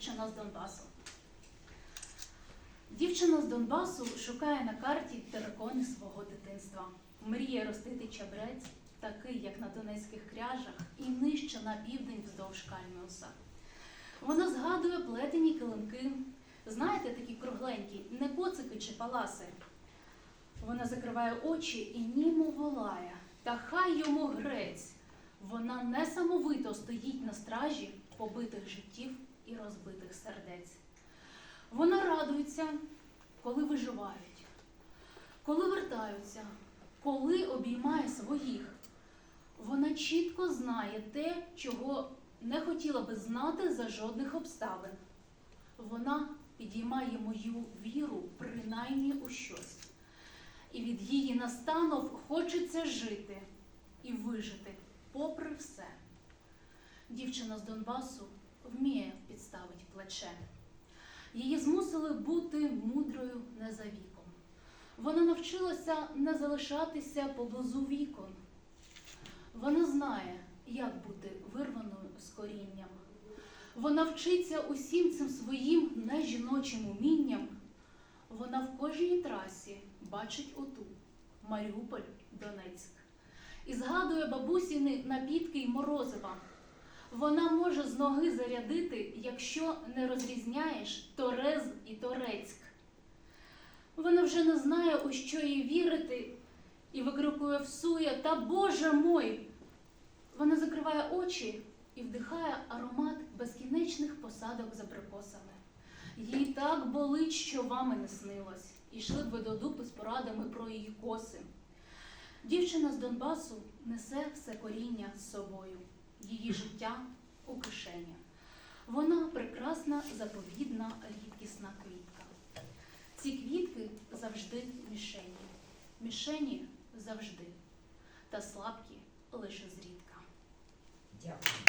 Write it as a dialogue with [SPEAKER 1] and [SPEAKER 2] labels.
[SPEAKER 1] дівчина з Донбасу. Дівчина з Донбасу шукає на карті терикони свого дитинства. Мріє ростити чабрець, такий, як на донецьких кряжах, і нижче на південь вздовж Кальміуса. Вона згадує плетені килимки, знаєте, такі кругленькі, не коцики чи паласи. Вона закриває очі і німо волає, та хай йому грець. Вона несамовито стоїть на стражі побитих життів і розбитих сердець. Вона радується, коли виживають, коли вертаються, коли обіймає своїх. Вона чітко знає те, чого не хотіла би знати за жодних обставин. Вона підіймає мою віру принаймні у щось. І від її настанов хочеться жити і вижити, попри все. Дівчина з Донбасу вміє підставити плече. Її змусили бути мудрою не за віком. Вона навчилася не залишатися поблизу вікон. Вона знає, як бути вирваною з корінням. Вона вчиться усім цим своїм нежіночим умінням. Вона в кожній трасі бачить оту Маріуполь, Донецьк. І згадує бабусіни напітки й морозива. Вона може з ноги зарядити, якщо не розрізняєш Торез і Торецьк. Вона вже не знає, у що їй вірити, і викрикує всує, та Боже мой! Вона закриває очі і вдихає аромат безкінечних посадок за прикосами. Їй так болить, що вами не снилось, і йшли б ви до дупи з порадами про її коси. Дівчина з Донбасу несе все коріння з собою, її життя у кишені. Вона прекрасна, заповідна, рідкісна квітка. Ці квітки завжди мішені, мішені завжди, та слабкі лише зрідка.
[SPEAKER 2] Дякую.